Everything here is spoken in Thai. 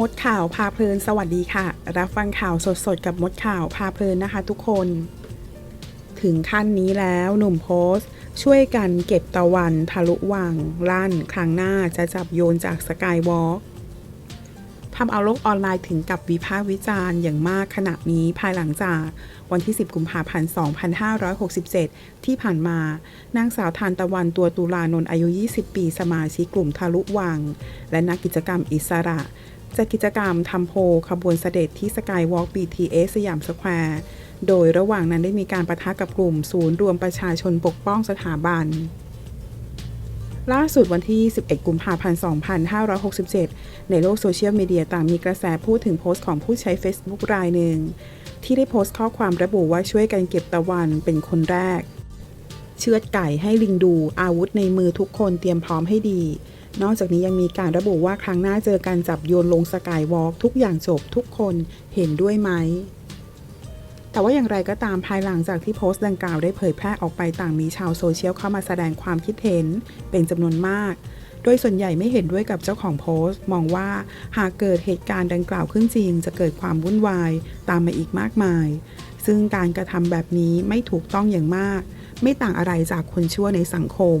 มดข่าวพาเพลินสวัสดีค่ะ รับฟังข่าวสดๆ กับมดข่าวพาเพลินนะคะทุกคน ถึงขั้นนี้แล้วหนุ่มโพสต์ ช่วยกันเก็บตะวันทะลุวัง ลั่น ครั้งหน้าจะจับโยนจากสกายวอล์กทำเอาโลกออนไลน์ถึงกับวิพากษ์วิจารณ์อย่างมากขณะนี้ภายหลังจากวันที่ 10 กุมภาพันธ์ 2567 ที่ผ่านมา นางสาวทานตะวันตัวตุลานนท์อายุ 20 ปี สมาชิกกลุ่มทะลุวัง และนักกิจกรรมอิสระ จัดกิจกรรมทำโพลขบวนเสด็จที่สกายวอล์ก BTS สยามสแควร์โดยระหว่างนั้นได้มีการประทะกับกลุ่มศูนย์รวมประชาชนปกป้องสถาบัน ล่าสุดวันที่ 11 กุมภาพันธ์ 2567 ในโลกโซเชียลมีเดียต่างมีกระแสพูดถึงโพสต์ของผู้ใช้ Facebook รายหนึ่ง ที่ได้โพสต์ข้อความระบุว่าช่วยกันเก็บตะวันเป็นคนแรก เชือดไก่ให้ลิงดูอาวุธในมือทุกคนเตรียมพร้อมให้ดี นอกจากนี้ยังมีการระบุว่าครั้งหน้าเจอการจับโยนลงสกายวอล์กทุกอย่างจบทุกคนเห็นด้วยไหมแต่ว่าอย่างไรก็ตามภายหลังจากที่โพสต์ดังกล่าวได้เผยแพร่ออกไปต่างมีชาวโซเชียลเข้ามาแสดงความคิดเห็นเป็นจำนวนมาก โดยส่วนใหญ่ไม่เห็นด้วยกับเจ้าของโพสต์ มองว่าหากเกิดเหตุการณ์ดังกล่าวขึ้นจริง จะเกิดความวุ่นวายตามมาอีกมากมาย ซึ่งการกระทำแบบนี้ไม่ถูกต้องอย่างมาก ไม่ต่างอะไรจากคนชั่วในสังคม